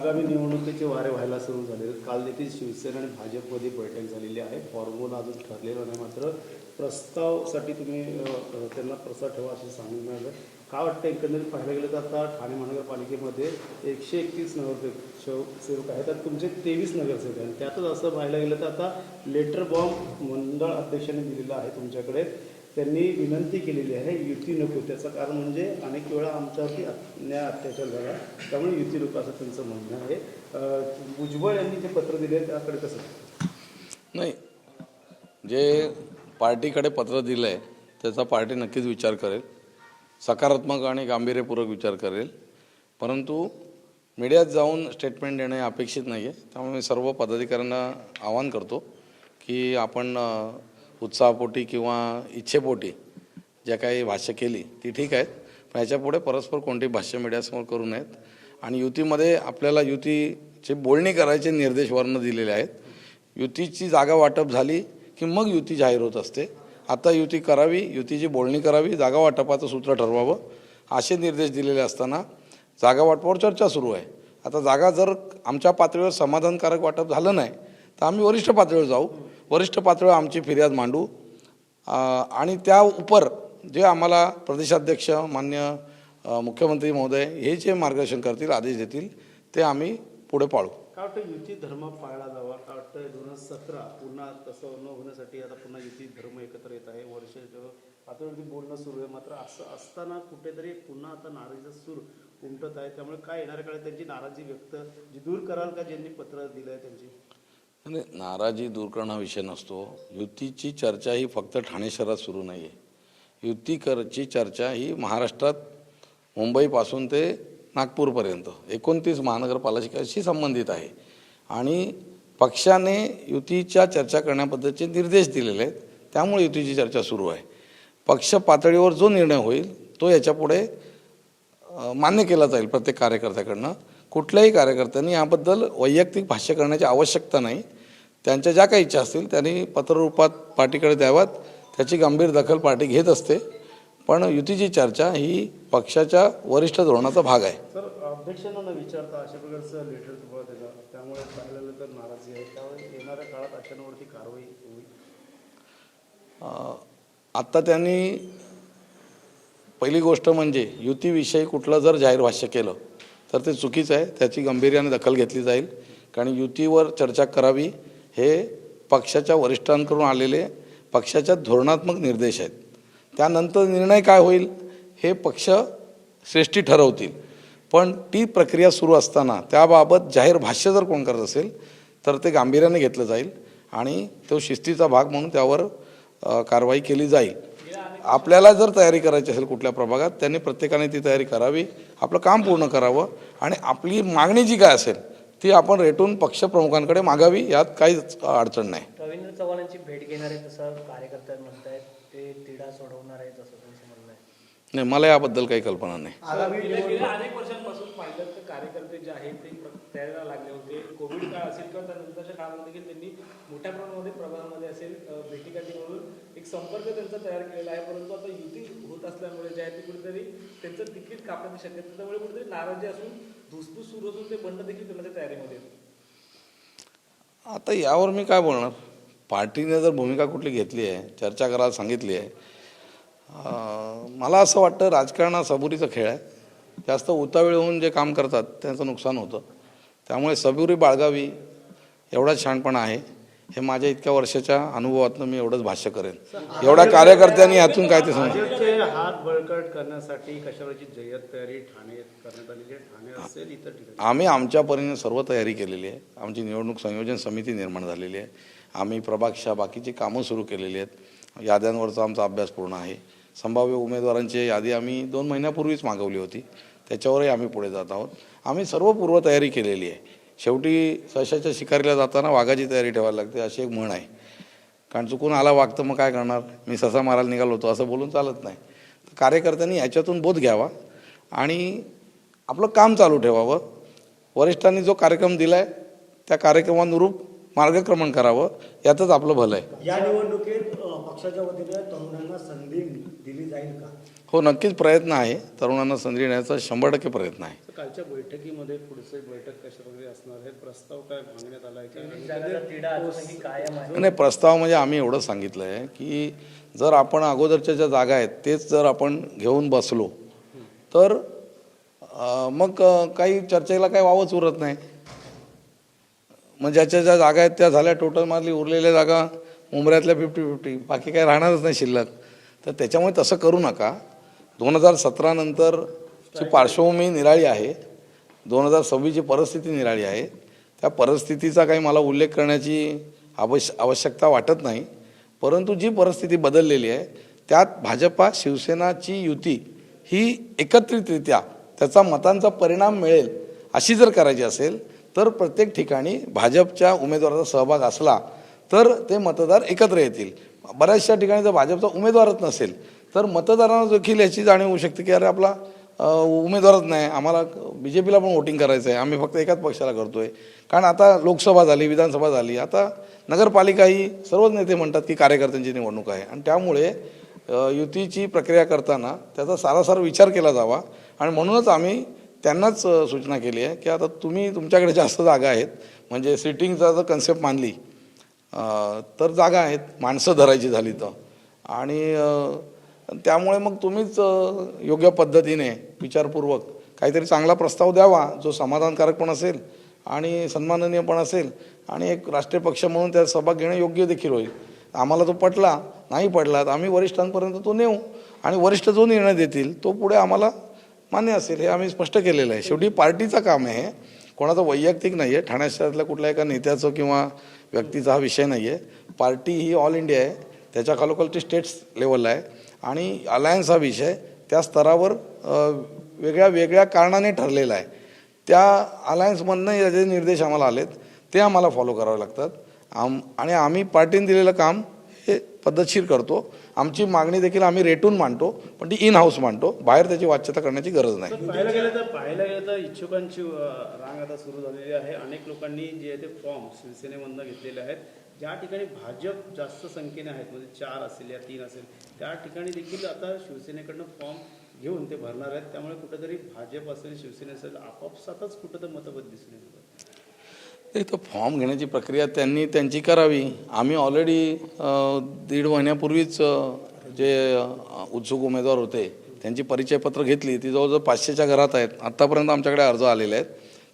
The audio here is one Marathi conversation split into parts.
आगामी निवडणुकीचे वारे व्हायला सुरू झाले. काल देखील शिवसेना आणि भाजपमध्ये बैठक झालेली आहे. फॉर्म्युला अजून ठरलेला नाही. मात्र प्रस्तावसाठी तुम्ही त्यांना प्रस्ताव ठेवा असं सांगून मिळालं. काय वाटतं? एकंदरीत पाहायला गेलं तर आता ठाणे महानगरपालिकेमध्ये एकशे एकतीस नगरसेवक सेवक आहेत. तर तुमचे तेवीस नगरसेवक आहेत. त्यातच असं पाहायला गेलं तर आता लेटर बॉम्ब मंडळ अध्यक्षाने दिलेलं आहे तुमच्याकडे. त्यांनी विनंती केलेली आहे युती नको. त्याचं कारण म्हणजे अनेक वेळा आमच्यावरती अन्याय अत्याचार झाला. त्यामुळे युती नको असं त्यांचं म्हणणं आहे. अ, भुजबळ यांनी जे पत्र दिले आहे त्याकडे कसं? नाही जे पार्टीकडे पत्र दिलं आहे त्याचा पार्टी नक्कीच विचार करेल. सकारात्मक आणि गांभीर्यपूर्वक विचार करेल. परंतु मीडियात जाऊन स्टेटमेंट देणे अपेक्षित नाही आहे त्यामुळे मी सर्व पदाधिकाऱ्यांना आवाहन करतो की आपण उत्साहापोटी किंवा इच्छेपोटी ज्या काही भाष्य केली ती ठीक आहेत. पण ह्याच्यापुढे परस्पर कोणती भाष्य मीडियासमोर करू नयेत. आणि युतीमध्ये आपल्याला युतीचे बोलणी करायचे निर्देश वर्ण दिलेले आहेत. युतीची जागा वाटप झाली की मग युती जाहीर होत असते. आता युती करावी युतीची बोलणी करावी जागा वाटपाचं सूत्र ठरवावं असे निर्देश दिलेले असताना जागा वाटपावर चर्चा सुरू आहे. आता जागा जर आमच्या पातळीवर समाधानकारक वाटप झालं नाही तर आम्ही वरिष्ठ पातळीवर जाऊ. वरिष्ठ पातळीवर आमची फिर्याद मांडू. आणि त्या उपर जे आम्हाला प्रदेशाध्यक्ष मान्य मुख्यमंत्री महोदय हे जे मार्गदर्शन करतील आदेश देतील ते आम्ही पुढे पाळू. काय वाटतं युती धर्म पाळला जावा? काय वाटतं दोन हजार सतरा पुन्हा तसं न होण्यासाठी आता पुन्हा युती धर्म एकत्र येत आहे. वर्ष पातळीवरती बोलणं सुरू आहे मात्र असं असताना कुठेतरी पुन्हा आता नाराजीचा सूर उमटत आहे. त्यामुळे काय येणाऱ्या काळात त्यांची नाराजी व्यक्त जी दूर कराल का ज्यांनी पत्र दिलं आहे त्यांची? म्हणजे नाराजी दूर करणं हा विषय नसतो. युतीची चर्चा ही फक्त ठाणे शहरात सुरू नाही आहे युतीकरची चर्चा ही महाराष्ट्रात मुंबईपासून ते नागपूरपर्यंत एकोणतीस महानगरपालिकाशी संबंधित आहे. आणि पक्षाने युतीच्या चर्चा करण्याबद्दलचे निर्देश दिलेले आहेत. त्यामुळे युतीची चर्चा सुरू आहे. पक्ष पातळीवर जो निर्णय होईल तो याच्यापुढे मान्य केला जाईल प्रत्येक कार्यकर्त्याकडनं. कुठल्याही कार्यकर्त्यांनी याबद्दल वैयक्तिक भाष्य करण्याची आवश्यकता नाही. त्यांच्या ज्या काही इच्छा असतील त्यांनी पत्ररूपात पार्टीकडे द्याव्यात. त्याची गंभीर दखल पार्टी घेत असते. पण युतीची चर्चा ही पक्षाच्या वरिष्ठ धोरणाचा भाग आहे. आत्ता त्यांनी पहिली गोष्ट म्हणजे युतीविषयी कुठलं जर जाहीर भाष्य केलं तर ते चुकीचं आहे. त्याची गांभीर्याने दखल घेतली जाईल. कारण युतीवर चर्चा करावी हे पक्षाच्या वरिष्ठांकडून आलेले पक्षाच्या धोरणात्मक निर्देश आहेत. त्यानंतर निर्णय काय होईल हे पक्ष श्रेष्ठी ठरवतील. पण ती प्रक्रिया सुरू असताना त्याबाबत जाहीर भाष्य जर कोण करत असेल तर ते गांभीर्याने घेतलं जाईल आणि तो शिस्तीचा भाग म्हणून त्यावर कारवाई केली जाईल. आपल्याला जर तयारी करायची असेल कुठल्या प्रभागात त्यांनी प्रत्येकाने ती तयारी करावी आपलं काम पूर्ण करावं आणि आपली मागणी जी काय असेल ती आपण रेटून पक्षप्रमुखांकडे मागावी यात काहीच अडचण नाही. रवींद्र चव्हाणांची भेट घेणार आहे तसं कार्यकर्ते म्हणतायत ते तिढा सोडवणार आहेत असं त्यांचं म्हणणं आहे. नाही मला याबद्दल काही कल्पना नाही. गेल्या अनेक वर्षांपासून पाहिलं तर कार्यकर्ते जे आहेत ते प्र- तयारीला लागले होते. कोविड काळ असेल किंवा त्यानंतरच्या काळामध्ये देखील त्यांनी मोठ्या प्रमाणामध्ये प्रभागामध्ये असेल अ, भेटीगाठी म्हणून एक संपर्क त्यांचा तयार केलेला आहे. परंतु आता युती होत असल्यामुळे जे आहे ते कुठेतरी त्यांचं तिकीट कापण्याची शक्यता आहे. त्यामुळे कुठेतरी नाराजी असून धुसफूस सुरू असून ते बंड देखील करण्याच्या तयारीमध्ये आता यावर मी काय बोलणार? पार्टीने जर भूमिका कुठली घेतली आहे चर्चा करायला सांगितली आहे मला असं वाटतं राजकारण हा सबुरीचा खेळ आहे. जास्त उतावीळ होऊन जे काम करतात त्यांचं नुकसान होतं. त्यामुळे सबुरी बाळगावी एवढाच शहाणपणा आहे. हे माझ्या इतक्या वर्षाच्या अनुभवातनं मी एवढंच भाष्य करेन. एवढ्या कार्यकर्त्यांनी यातून काय ते भाजपचे हात बळकट करण्यासाठी कशावरची जय्यत तयारी ठाणे करण्यात आलेली ठाणे असेल इतर ठिकाणी. आम्ही आमच्या परीने सर्व तयारी केलेली आहे. आमची निवडणूक संयोजन समिती निर्माण झालेली आहे. आम्ही प्रभागशा बाकीची कामं सुरू केलेली आहेत. याद्यांवरचा आमचा अभ्यास पूर्ण आहे. संभाव्य उमेदवारांची यादी आम्ही दोन महिन्यापूर्वीच मागवली होती. त्याच्यावरही आम्ही पुढे जात आहोत. आम्ही सर्व पूर्वतयारी केलेली आहे. शेवटी सशाच्या शिकारीला जाताना वाघाची तयारी ठेवायला लागते अशी एक म्हण आहे. कारण चुकून आला वाघ तर मग काय करणार? मी ससा मारायला निघालो होतो असं बोलून चालत नाही. कार्यकर्त्यांनी याच्यातून बोध घ्यावा आणि आपलं काम चालू ठेवावं. वरिष्ठांनी जो कार्यक्रम दिला आहे त्या कार्यक्रमानुरूप मार्गक्रमण करावं यातच आपलं भलं आहे. या निवडणुकीत पक्षाच्या वतीने तरुणांना संधी दिली जाईल का? हो नक्कीच प्रयत्न आहे. तरुणांना संधी देण्याचा शंभर टक्के प्रयत्न आहे. कालच्या बैठकीमध्ये पुढचे बैठक कशा प्रकारे असणार आहे? प्रस्ताव काय मागण्यात आला आहे. नाही प्रस्ताव म्हणजे आम्ही एवढं सांगितलं आहे की जर आपण अगोदरच्या ज्या जागा आहेत तेच जर आपण घेऊन बसलो तर मग काही चर्चेला काही वावच उरत नाही. मग ज्याच्या ज्या जागा आहेत त्या झाल्या टोटल मारली उरलेल्या जागा मुंबऱ्यातल्या फिफ्टी फिफ्टी बाकी काही राहणारच नाही शिल्लक. तर त्याच्यामुळे तसं करू नका. दोन हजार सतरा नंतरची पार्श्वभूमी निराळी आहे. दोन हजार सव्वीसची परिस्थिती निराळी आहे. त्या परिस्थितीचा काही मला उल्लेख करण्याची आवश्य आवश्यकता वाटत नाही. परंतु जी परिस्थिती बदललेली आहे त्यात भाजपा शिवसेनाची युती ही एकत्रितरित्या त्याचा मतांचा परिणाम मिळेल अशी जर करायची असेल तर प्रत्येक ठिकाणी भाजपच्या उमेदवाराचा सहभाग असला तर ते मतदार एकत्र येतील. बऱ्याचशा ठिकाणी जर भाजपचा उमेदवारच नसेल तर मतदारांना देखील याची जाणीव होऊ शकते की अरे आपला उमेदवारच नाही आम्हाला बी जे पीला पण वोटिंग करायचं आहे आम्ही फक्त एकाच पक्षाला करतो आहे कारण आता लोकसभा झाली विधानसभा झाली आता नगरपालिका ही सर्वच नेते म्हणतात की कार्यकर्त्यांची निवडणूक आहे. आणि त्यामुळे युतीची प्रक्रिया करताना त्याचा सारासार विचार केला जावा. आणि म्हणूनच आम्ही त्यांनाच सूचना केली आहे की आता तुम्ही तुमच्याकडे जास्त जागा आहेत. म्हणजे सिटिंगचा जर कन्सेप्ट मानली तर जागा आहेत. माणसं धरायची झाली तर. आणि त्यामुळे मग तुम्हीच योग्य पद्धतीने विचारपूर्वक काहीतरी चांगला प्रस्ताव द्यावा जो समाधानकारक पण असेल आणि सन्माननीय पण असेल आणि एक राष्ट्रीय पक्ष म्हणून त्यात सहभाग घेणं योग्य देखील होईल. आम्हाला तो पटला नाही पडला तर आम्ही वरिष्ठांपर्यंत तो नेऊ आणि वरिष्ठ जो निर्णय देतील तो पुढे आम्हाला मान्य असेल हे आम्ही स्पष्ट केलेलं आहे. शेवटी पार्टीचं काम आहे. हे. कोणाचं वैयक्तिक नाही आहे ठाणे शहरातल्या कुठल्या एका नेत्याचं किंवा व्यक्तीचा हा विषय नाही आहे पार्टी ही ऑल इंडिया आहे. त्याच्या खालोखालची स्टेट्स लेवलला आहे. आणि अलायन्स हा विषय त्या स्तरावर वेगळ्या वेगळ्या कारणाने ठरलेला आहे. त्या अलायन्समधनं जे निर्देश आम्हाला आलेत ते आम्हाला फॉलो करावे लागतात. आम आणि आम्ही पार्टीने दिलेलं काम पद्धतशीर करतो. आमची मागणी देखील आम्ही रेटून मांडतो पण ती इन हाऊस मांडतो. बाहेर त्याची वाच्यता करण्याची गरज नाही. पाहायला गेलं तर पाहायला गेलं तर इच्छुकांची रांग आता सुरू झालेली आहे. अनेक लोकांनी जे आहे ते फॉर्म शिवसेनेमधनं घेतलेले आहेत. ज्या ठिकाणी भाजप जास्त संख्येने आहेत म्हणजे चार असेल या तीन असेल त्या ठिकाणी देखील आता शिवसेनेकडनं फॉर्म घेऊन ते भरणार आहेत. त्यामुळे कुठेतरी भाजप असेल शिवसेने असेल आपापसातच कुठं तर मतभेद दिसून येतात. ते तर फॉर्म घेण्याची प्रक्रिया त्यांनी त्यांची करावी. आम्ही ऑलरेडी दीड महिन्यापूर्वीच जे उत्सुक उमेदवार होते त्यांची परिचयपत्र घेतली. ती जवळजवळ पाचशेच्या घरात आहेत. आत्तापर्यंत आमच्याकडे अर्ज आलेले आहेत.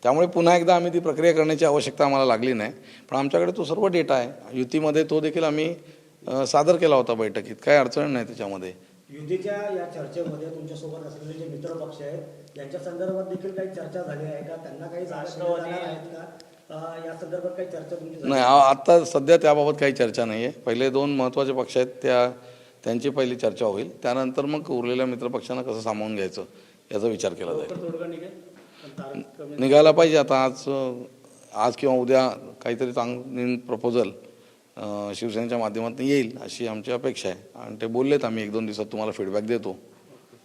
त्यामुळे पुन्हा एकदा आम्ही ती प्रक्रिया करण्याची आवश्यकता आम्हाला लागली नाही. पण आमच्याकडे तो सर्व डेटा आहे. युतीमध्ये तो देखील आम्ही सादर केला होता बैठकीत. काही अडचण नाही त्याच्यामध्ये. युतीच्या या चर्चेमध्ये तुमच्यासोबत असलेले जे मित्र पक्ष आहेत यांच्या संदर्भात देखील काही चर्चा झाली आहे का? त्यांना काही या संदर्भात काही चर्चा तुमची नाही आता सध्या त्याबाबत काही चर्चा नाही आहे पहिले दोन महत्त्वाचे पक्ष आहेत त्या त्यांची पहिली चर्चा होईल. त्यानंतर मग उरलेल्या मित्रपक्षांना कसं सामावून घ्यायचं याचा विचार केला जाईल. निघायला पाहिजे आता. आज आज किंवा उद्या काहीतरी चांगली प्रपोजल शिवसेनेच्या माध्यमातून येईल अशी आमची अपेक्षा आहे. आणि ते बोललेत आम्ही एक दोन दिवसात तुम्हाला फीडबॅक देतो.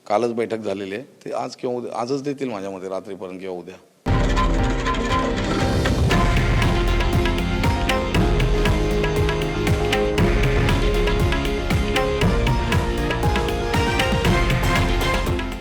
कालच बैठक झालेली आहे. ते आज किंवा उद्या आजच देतील माझ्यामध्ये रात्रीपर्यंत किंवा उद्या.